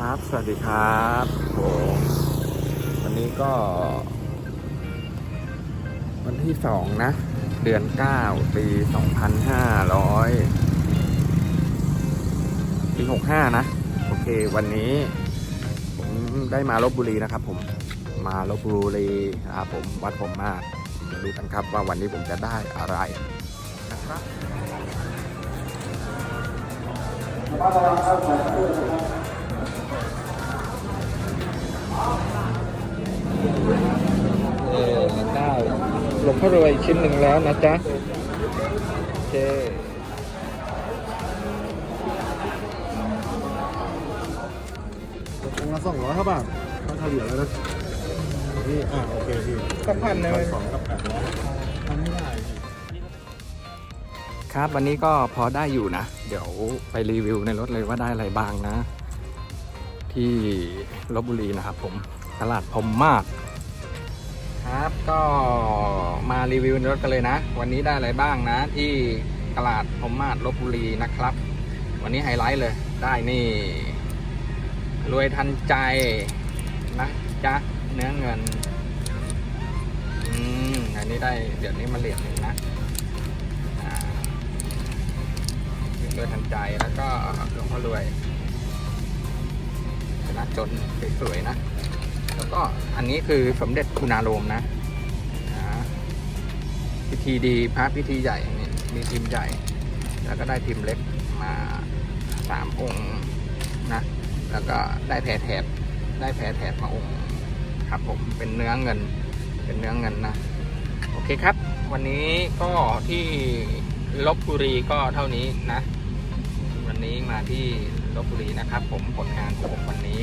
ครับ สวัสดีครับผมวันนี้ก็ วันที่สองนะ เดือนเก้าปีสองพันห้าร้อยปีหกห้านะ โอเค วันนี้ผมได้มาลบบุรีนะครับ ผม มาลบบุรีครับผม วัดผมมากมาดูกันครับว่าวันนี้ผมจะได้อะไรนะครับ เออได้หลวงพ่อรวยชิ้นหนึ่งแล้วนะจ๊ะ โอเคองค์ละสองร้อยเท่าบาทต้องเฉลี่ยแล้วนะพี่อ่าโอเคพี่สักพันหนึ่งสองกับแปดร้อยทำไม่ได้พี่ครับวันนี้ก็พอได้อยู่นะ เดี๋ยวไปรีวิวในรถเลยว่าได้อะไรบ้างนะ ที่ลบบุรีนะครับผม ตลาดพมมาศครับก็มารีวิวรถกันเลยนะ วันนี้ได้อะไรบ้างนะ ที่ตลาดพมมาศลบบุรีนะครับ วันนี้ไฮไลท์เลยได้นี่ รวยทันใจนะจ๊ะเนื้อเงินอืมอันนี้ได้เดี๋ยวนี้มาเหรียญหนึ่งนะรวยทันใจแล้วก็หลวงพ่อรวยชนะจนสวยๆนะ แล้วก็อันนี้คือสมเด็จคุณาโรมนะพิธีดีพระพิธีใหญ่นี่มีพิมพ์ใหญ่ แล้วก็ได้พิมพ์เล็กมาสามองค์นะแล้วก็ได้แพรแถบได้แพรแถบมาองค์ครับผมเป็นเนื้อเงินเป็นเนื้อเงินนะโอเคครับ วันนี้ก็ที่ลบบุรีก็เท่านี้นะ วันนี้มาที่ลบบุรีนะครับ ผมผลงานของผมวันนี้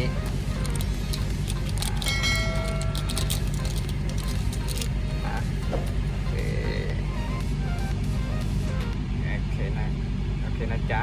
จ๊ะ